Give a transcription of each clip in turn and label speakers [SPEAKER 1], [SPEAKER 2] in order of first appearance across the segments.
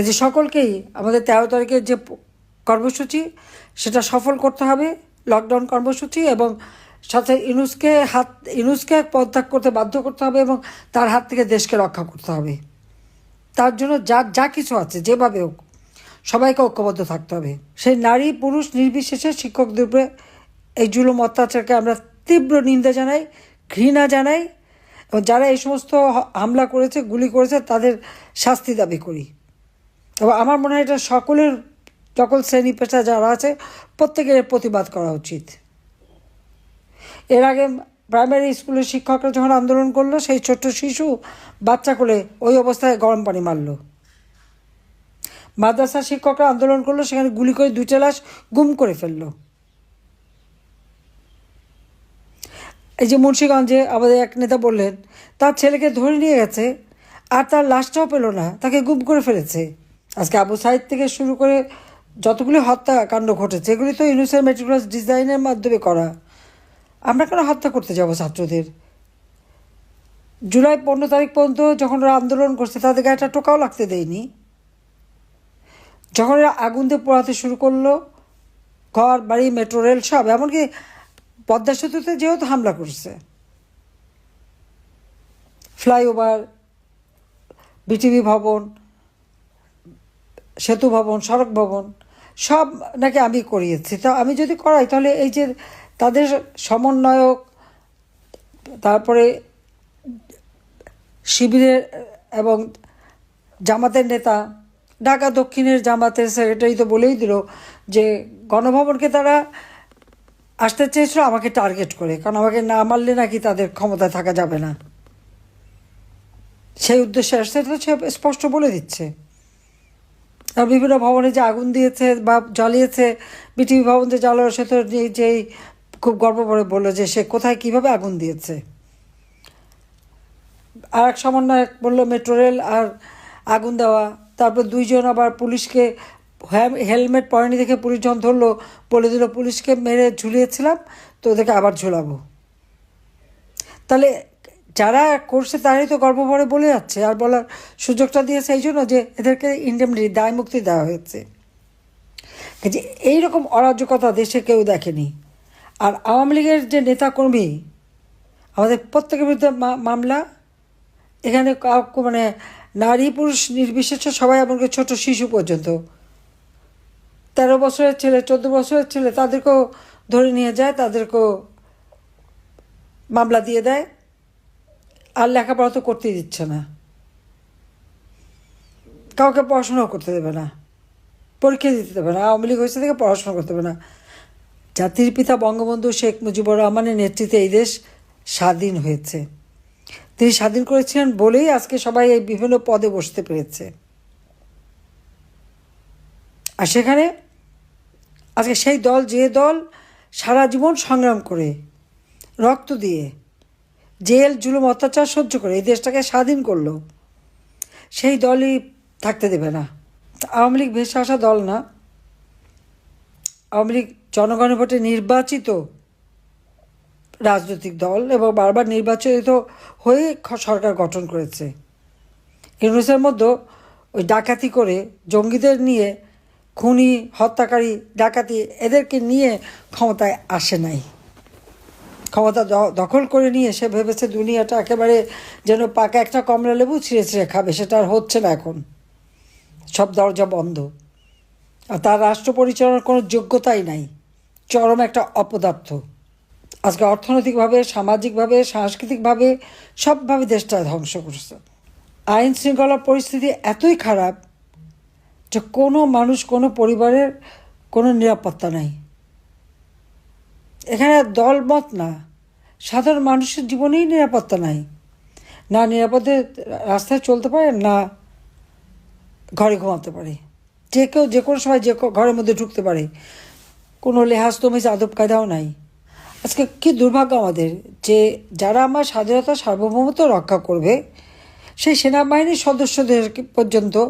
[SPEAKER 1] কাজে সকলকেই আমাদের তেরো তারিখের যে কর্মসূচি, সেটা সফল করতে হবে লকডাউন কর্মসূচি এবং সাথে ইনুসকে হাত, ইনুসকে পদত্যাগ করতে বাধ্য করতে হবে এবং তার হাত থেকে দেশকে রক্ষা করতে হবে। তার জন্য যা যা কিছু আছে, যেভাবে হোক, সবাইকে ঐক্যবদ্ধ থাকতে হবে। সেই নারী, পুরুষ, নির্বিশেষে শিক্ষকদের উপরে এই জুলুম অত্যাচারকে আমরা তীব্র নিন্দা জানাই, ঘৃণা জানাই এবং যারা এই সমস্ত হামলা করেছে, গুলি করেছে, তাদের শাস্তি দাবি করি। এবং আমার মনে হয় এটা সকলের, সকল শ্রেণি পেশা যারা আছে প্রত্যেকের প্রতিবাদ করা উচিত। এর আগে প্রাইমারি স্কুলের শিক্ষকরা যখন আন্দোলন করল, সেই ছোট্ট শিশু বাচ্চা কোলে ওই অবস্থায় গরম পানি মারলো। মাদ্রাসা শিক্ষকরা আন্দোলন করল, সেখানে গুলি করে দুইটা লাশ গুম করে ফেলল। এই যে মুন্সীগঞ্জে আমাদের এক নেতা বললেন, তার ছেলেকে ধরে নিয়ে গেছে, আর তার লাশটাও পেল না, তাকে গুম করে ফেলেছে। আজকে আবু সাইদ থেকে শুরু করে যতগুলি হত্যাকাণ্ড ঘটেছে, এগুলি তো ইউনিসের মেট্রিকুলাস ডিজাইনের মাধ্যমে করা। আমরা কেন হত্যা করতে যাব ছাত্রদের? জুলাই পনেরো তারিখ পর্যন্ত যখন ওরা আন্দোলন করছে, তাদের গায়ে একটা টোকাও লাগতে দেয়নি। যখন এরা আগুন দিয়ে পোড়াতে শুরু করল, ঘর, বাড়ি মেট্রো রেল সব, এমনকি পদ্মা সেতুতে যেহেতু হামলা করছে ফ্লাইওভার বিটিভি ভবন সেতু ভবন, সড়ক ভবন, সব নাকি আমি করিয়েছি। তা আমি যদি করাই, তাহলে এই যে তাদের সমন্বয়ক, তারপরে শিবিরের এবং জামাতের নেতা, ঢাকা দক্ষিণের জামাতের সেক্রেটারি তো বলেই দিল যে গণভবনকে তারা আসতে চেয়েছিল, আমাকে টার্গেট করে। কারণ আমাকে না মারলে নাকি তাদের ক্ষমতায় থাকা যাবে না। সেই উদ্দেশ্যে আসছে তো সে স্পষ্ট বলে দিচ্ছে। বিভিন্ন ভবনে যে আগুন দিয়েছে বা জ্বালিয়েছে, বিটিভি ভবন যে জ্বালানো সে তো যেই খুব গর্ব করে বলল যে সে কোথায় কীভাবে আগুন দিয়েছে। আর এক সমন্বয়ক বলল, মেট্রো রেল আর আগুন দেওয়া। তারপর দুইজন আবার পুলিশকে হেলমেট পরেনি দেখে পুলিশ যখন ধরলো, বলে দিল, পুলিশকে মেরে ঝুলিয়েছিলাম, তো ওদেরকে আবার ঝুলাবো। তাহলে যারা করছে তারাই তো গর্বভরে বলে যাচ্ছে, আর বলার সুযোগটা দিয়েছে এই জন্য যে এদেরকে ইন্ডেমনিটি দায় মুক্তি দেওয়া হয়েছে। যে এইরকম অরাজকতা দেশে কেউ দেখেনি। আর আওয়ামী লীগের যে নেতাকর্মী, আমাদের প্রত্যেকের বিরুদ্ধে মামলা, এখানে মানে নারী পুরুষ নির্বিশেষে সবাই এমনকি ছোট শিশু পর্যন্ত। তেরো বছরের ছেলে, চোদ্দ বছরের ছেলে, তাদেরকেও ধরে নিয়ে যায়, তাদেরকেও মামলা দিয়ে দেয়। আর লেখাপড়া তো করতেই দিচ্ছে না। কাউকে পড়াশোনাও করতে দেবে না। পরীক্ষা দিতে দেবে না। আওয়ামী লীগ হয়েছে থেকে পড়াশোনা করতে দেবে না। জাতির পিতা বঙ্গবন্ধু শেখ মুজিবুর রহমানের নেতৃত্বে এই দেশ স্বাধীন হয়েছে। তিনি স্বাধীন করেছিলেন বলেই আজকে সবাই এই বিভিন্ন পদে বসতে পেরেছে। আর সেখানে আজকে সেই দল, যে দল সারা জীবন সংগ্রাম করে, রক্ত দিয়ে জেল, জুলুম, অত্যাচার সহ্য করে এই দেশটাকে স্বাধীন করল। সেই দলই থাকতে দেবে না। আওয়ামী লীগ ভেসে আসা দল না। আওয়ামী লীগ জনগণের ভোটে নির্বাচিত রাজনৈতিক দল এবং বারবার নির্বাচিত হয়ে সরকার গঠন করেছে। ইউনুসের মধ্যে ওই ডাকাতি করে জঙ্গিদের নিয়ে খুনি, হত্যাকারী, ডাকাতি এদেরকে নিয়ে ক্ষমতায় আসে নাই। ক্ষমতা দখল করে নিয়ে সে ভেবেছে দুনিয়াটা একেবারে যেন পাকা একটা কমলা লেবু ছিঁড়ে ছিঁড়ে খাবে, সেটা আর হচ্ছে না এখন। সব দরজা বন্ধ। আর তার রাষ্ট্র পরিচালনার কোনো যোগ্যতাই নাই। চরম একটা অপদার্থ। আজকে অর্থনৈতিকভাবে, সামাজিকভাবে, সাংস্কৃতিকভাবে, সবভাবে দেশটা ধ্বংস করছে। আইন শৃঙ্খলা পরিস্থিতি এতই খারাপ যে কোনো মানুষ, কোনো পরিবারের কোনো নিরাপত্তা নাই। এখানে দলমত না। সাধারণ মানুষের জীবনেই নিরাপত্তা নাই। না নিরাপদে রাস্তায় চলতে পারে, না ঘরে ঘুমাতে পারে। যে কেউ যে কোনো সময় যে ঘরের মধ্যে ঢুকতে পারে। কোনো লেহাজ তমিজ আদব কায়দাও নাই। আজকে কি দুর্ভাগ্য আমাদের যে যারা আমার স্বাধীনতা সার্বভৌমত্ব রক্ষা করবে, সেই সেনাবাহিনীর সদস্যদের পর্যন্ত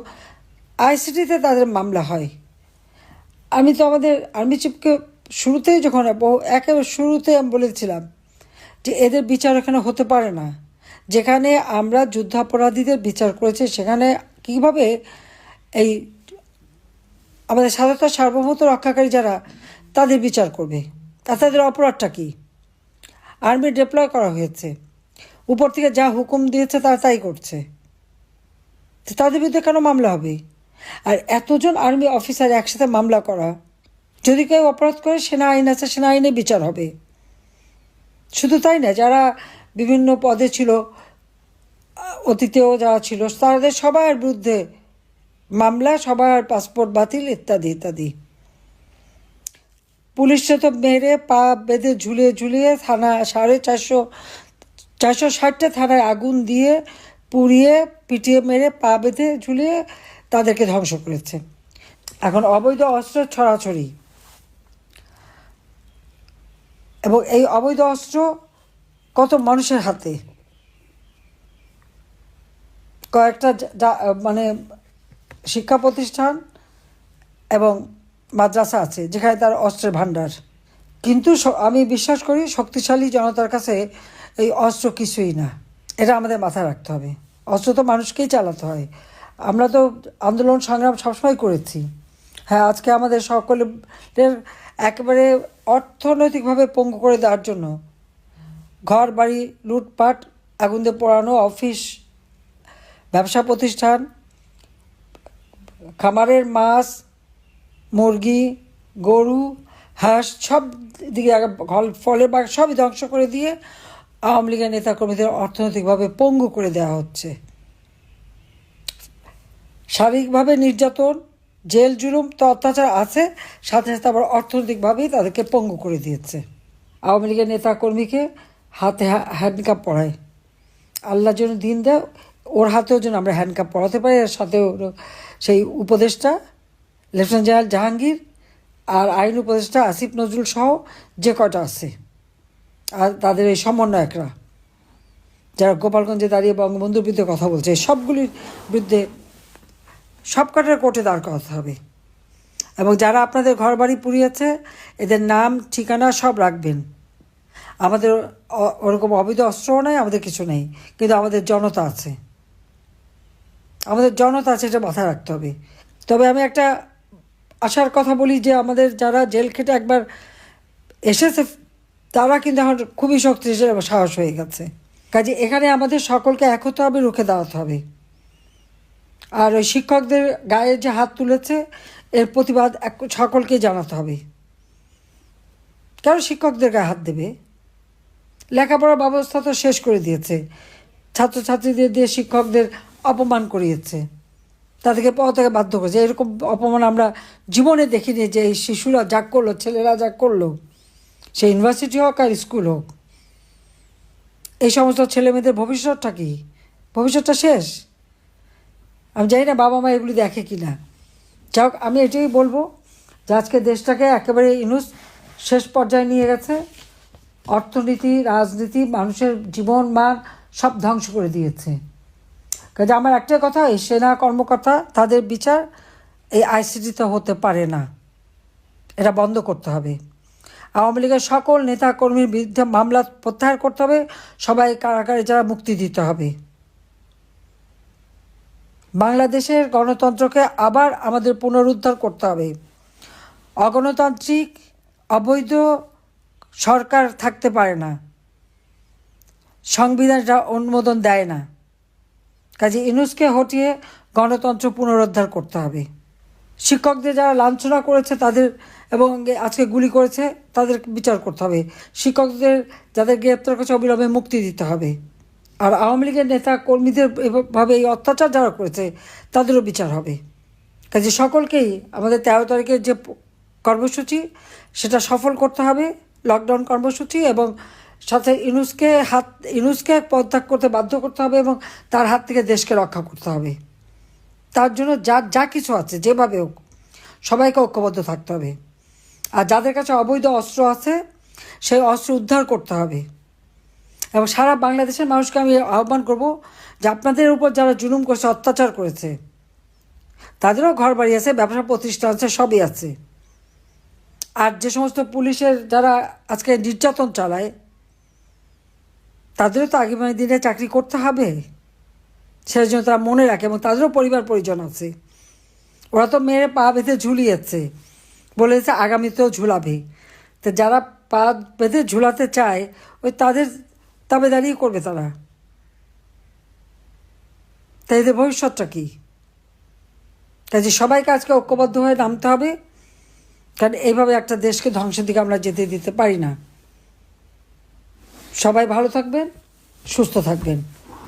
[SPEAKER 1] আইসিটিতে তাদের মামলা হয়? আমি তো আমাদের আর্মি চিফকে শুরুতেই যখন একেবারে শুরুতে আমি বলেছিলাম যে এদের বিচার এখানে হতে পারে না। যেখানে আমরা যুদ্ধাপরাধীদের বিচার করেছি, সেখানে কীভাবে এই আমাদের স্বাধীনতা সার্বভৌমত্ব রক্ষাকারী যারা, তাদের বিচার করবে? আর তাদের অপরাধটা কী? আর্মি ডিপ্লয় করা হয়েছে। উপর থেকে যা হুকুম দিয়েছে, তারা তাই করছে। তাদের বিরুদ্ধে কেন মামলা হবে? আর এতজন আর্মি অফিসার একসাথে মামলা করা যদি কেউ অপরাধ করে, সেনা আইন আছে, সেনা আইনে বিচার হবে। শুধু তাই না, যারা বিভিন্ন পদে ছিল, অতীতেও যারা ছিল, তাদের সবার বিরুদ্ধে মামলা, সবার পাসপোর্ট বাতিল, ইত্যাদি ইত্যাদি। পুলিশে তো মেরে পা বেঁধে ঝুলিয়ে ঝুলিয়ে থানা সাড়ে চারশো চারশো ষাটটা থানায় আগুন দিয়ে পুড়িয়ে, পিটিয়ে মেরে পা বেঁধে ঝুলিয়ে তাদেরকে ধ্বংস করেছে। এখন অবৈধ অস্ত্র ছড়াছড়ি। এবং এই অবৈধ অস্ত্র কত মানুষের হাতে? কয়েকটা মানে শিক্ষা প্রতিষ্ঠান এবং মাদ্রাসা আছে যেখানে তার অস্ত্রের ভাণ্ডার। কিন্তু আমি বিশ্বাস করি শক্তিশালী জনতার কাছে এই অস্ত্র কিছুই না। এটা আমাদের মাথায় রাখতে হবে। অস্ত্র তো মানুষকেই চালাতে হয়। আমরা তো আন্দোলন সংগ্রাম সবসময় করেছি। হ্যাঁ আজকে আমাদের সকলের একেবারে অর্থনৈতিকভাবে পঙ্গু করে দেওয়ার জন্য ঘর, বাড়ি, লুটপাট আগুন দিয়ে পোড়ানো, অফিস, ব্যবসা প্রতিষ্ঠান, খামারের মাছ, মুরগি, গরু, হাঁস, সব দিকে ফলের বাগ সবই ধ্বংস করে দিয়ে আওয়ামী লীগের নেতাকর্মীদের অর্থনৈতিকভাবে পঙ্গু করে দেওয়া হচ্ছে। শারীরিকভাবে নির্যাতন জেল জুলুম তো অত্যাচার আছে, সাথে সাথে আবার অর্থনৈতিকভাবেই তাদেরকে পঙ্গু করে দিয়েছে। আওয়ামী লীগের নেতাকর্মীকে হাতে হ্যান্ডকাপ পড়ায় আল্লাহ যেন দিন দেয় ওর হাতেও যেন আমরা হ্যান্ডকাপ পড়াতে পারি আর সাথে ওর সেই উপদেষ্টা, লেফটেন্যান্ট জেনারেল জাহাঙ্গীর আর আইন উপদেষ্টা আসিফ নজরুল সহ যে কটা আছে, আর তাদের এই সমন্বয়করা, যারা গোপালগঞ্জে দাঁড়িয়ে বঙ্গবন্ধুর বিরুদ্ধে কথা বলছে, সবগুলির বিরুদ্ধে সব কটার কোর্টে দাঁড় করাতে হবে। এবং যারা আপনাদের ঘর বাড়ি পুড়িয়েছে, এদের নাম, ঠিকানা সব রাখবেন। আমাদের ওরকম অবৈধ অস্ত্রও নেই, আমাদের কিছু নেই। কিন্তু আমাদের জনতা আছে। আমাদের জনতা আছে, এটা মাথায় রাখতে হবে। তবে আমি একটা আশার কথা বলি যে, আমাদের যারা জেল খেটে একবার এসেছে, তারা কিন্তু এখন খুবই শক্তিশালী সাহস হয়ে গেছে। কাজে এখানে আমাদের সকলকে এক হতে হবে রুখে দাঁড়াতে হবে। আর ওই শিক্ষকদের গায়ে যে হাত তুলেছে, এর প্রতিবাদ এক সকলকে জানাতে হবে। কেন শিক্ষকদের গায়ে হাত দেবে? লেখাপড়ার ব্যবস্থা তো শেষ করে দিয়েছে। ছাত্রছাত্রীদের দিয়ে শিক্ষকদের অপমান করিয়েছে। তাদেরকে পড়াতে বাধ্য করেছে। এরকম অপমান আমরা জীবনে দেখিনি যে এই শিশুরা যা করল, ছেলেরা যা করল, সে ইউনিভার্সিটি হোক আর স্কুল হোক। এই সমস্ত ছেলে মেয়েদের ভবিষ্যৎটা কি? ভবিষ্যৎটা শেষ? আমি জানি না বাবা মা এগুলি দেখে কি না যাই হোক আমি এটাই বলব যে আজকে দেশটাকে একেবারে ইনুস শেষ পর্যায়ে নিয়ে গেছে। অর্থনীতি, রাজনীতি, মানুষের জীবন, মান সব ধ্বংস করে দিয়েছে। কাজে আমার একটাই কথা, এই সেনা কর্মকর্তা, তাদের বিচার এই আইসিটিতে হতে পারে না। এটা বন্ধ করতে হবে। আওয়ামী লীগের সকল নেতা কর্মীর বিরুদ্ধে মামলা প্রত্যাহার করতে হবে। সবাই কারাগারে যারা মুক্তি দিতে হবে। বাংলাদেশের গণতন্ত্রকে আবার আমাদের পুনরুদ্ধার করতে হবে। অগণতান্ত্রিক, অবৈধ সরকার থাকতে পারে না। সংবিধানটা অনুমোদন দেয় না। কাজে ইনুসকে হটিয়ে গণতন্ত্র পুনরুদ্ধার করতে হবে। শিক্ষকদের যারা লাঞ্ছনা করেছে তাদের এবং আজকে গুলি করেছে তাদের বিচার করতে হবে। শিক্ষকদের, যাদের গ্রেপ্তার করেছে, অবিলম্বে মুক্তি দিতে হবে। আর আওয়ামী লীগের নেতা কর্মীদের এভাবে এই অত্যাচার যারা করেছে, তাদেরও বিচার হবে। কাজে সকলকেই আমাদের তেরো তারিখের যে কর্মসূচি, সেটা সফল করতে হবে, লকডাউন কর্মসূচি এবং সাথে ইনুসকে হাত ইনুসকে পদত্যাগ করতে বাধ্য করতে হবে এবং তার হাত থেকে দেশকে রক্ষা করতে হবে। তার জন্য যা যা কিছু আছে, যেভাবে হোক, সবাইকে ঐক্যবদ্ধ থাকতে হবে। আর যাদের কাছে অবৈধ অস্ত্র আছে, সেই অস্ত্র উদ্ধার করতে হবে। এবং সারা বাংলাদেশের মানুষকে আমি আহ্বান করব যে আপনাদের উপর যারা জুলুম করেছে, অত্যাচার করেছে, তাদেরও ঘর বাড়ি আছে, ব্যবসা প্রতিষ্ঠান আছে, সবই আছে। আর যে সমস্ত পুলিশের যারা আজকে নির্যাতন চালায়, তাদেরও তো আগামী দিনে চাকরি করতে হবে। সেটার জন্য তারা মনে রাখে এবং তাদেরও পরিবার পরিজন আছে। ওরা তো মেরে পা বেঁধে ঝুলিয়েছে, বলেছে আগামীতেও ঝুলাবে। তো যারা পা বেঁধে ঝুলাতে চায়, ওই তাদের তাবেদারিই করবে তারা। তাই এদের ভবিষ্যৎটা কী? কাজে সবাইকে আজকে ঐক্যবদ্ধ হয়ে নামতে হবে, কারণ এইভাবে একটা দেশকে ধ্বংসের দিকে আমরা যেতে দিতে পারি না। সবাই ভালো থাকবেন, সুস্থ থাকবেন।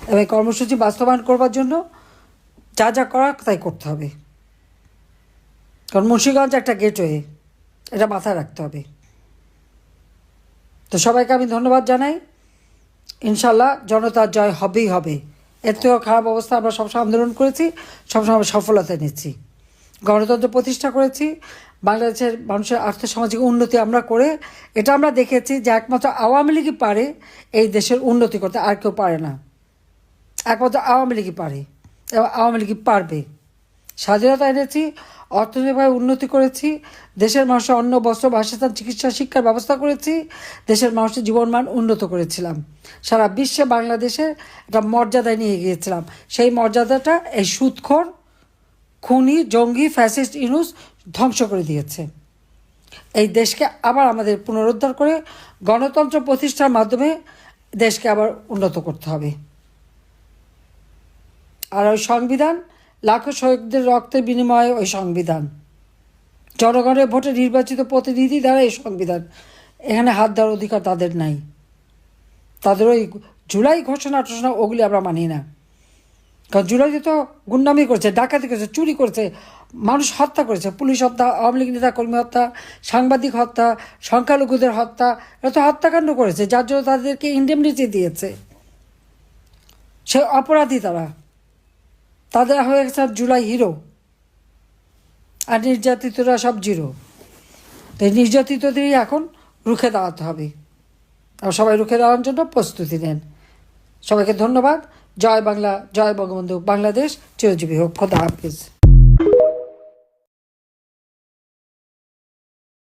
[SPEAKER 1] এবং কর্মসূচি বাস্তবায়ন করবার জন্য যা যা করার তাই করতে হবে। কারণ মুন্সিগঞ্জ একটা গেটওয়ে, এটা মাথায় রাখতে হবে। তো সবাইকে আমি ধন্যবাদ জানাই। ইনশাল্লাহ জনতার জয় হবেই হবে। এর থেকেও খারাপ অবস্থা আমরা সবসময় আন্দোলন করেছি, সবসময় আমরা সফলতা নিচ্ছি গণতন্ত্র প্রতিষ্ঠা করেছি, বাংলাদেশের মানুষের আর্থসামাজিক উন্নতি আমরা করে, এটা আমরা দেখেছি যে একমাত্র আওয়ামী লীগই পারে এই দেশের উন্নতি করতে, আর কেউ পারে না। একমাত্র আওয়ামী লীগই পারে, এবং আওয়ামী লীগই পারবে। স্বাধীনতা এনেছি অর্থনৈতিকভাবে উন্নতি করেছি, দেশের মানুষের অন্ন, বস্ত্র, বাসস্থান, চিকিৎসা, শিক্ষার ব্যবস্থা করেছি, দেশের মানুষের জীবনমান উন্নত করেছিলাম। সারা বিশ্বে বাংলাদেশের একটা মর্যাদায় নিয়ে গিয়েছিলাম। সেই মর্যাদাটা এই সুদখোর খুনি, জঙ্গি, ফ্যাসিস্ট, ইনুস ধ্বংস করে দিয়েছে। এই দেশকে আবার আমাদের পুনরুদ্ধার করে গণতন্ত্র প্রতিষ্ঠার মাধ্যমে দেশকে আবার উন্নত করতে হবে। আর ওই সংবিধান লাখো শহীদদের রক্তের বিনিময়ে ওই সংবিধান। জনগণের ভোটে নির্বাচিত প্রতিনিধি দ্বারা এই সংবিধান। এখানে হাত দেওয়ার অধিকার তাদের নাই। তাদের ওই জুলাই ঘোষণা টোষণা ওগুলি আমরা মানি না। কারণ জুলাইতে তো গুন্ডামি করেছে, ডাকাতি করেছে, চুরি করেছে, মানুষ হত্যা করেছে, পুলিশ হত্যা, আওয়ামী লীগ নেতা কর্মী হত্যা, সাংবাদিক হত্যা, সংখ্যালঘুদের হত্যা, এরা তো হত্যাকাণ্ড করেছে, যার জন্য তাদেরকে ইন্ডেমনিটি দিয়েছে। সে অপরাধী তারা। তাদের হয়ে গেছে জুলাই হিরো। আর নির্যাতিতরা সব জিরো। তো এই নির্যাতিতদেরই এখন রুখে দাঁড়াতে হবে। আর সবাই রুখে দাঁড়ানোর জন্য প্রস্তুতি নেন। সবাইকে ধন্যবাদ। জয় বাংলা, জয় বঙ্গবন্ধু। বাংলাদেশ চিরজীবী হোক। খোদা হাফিজ।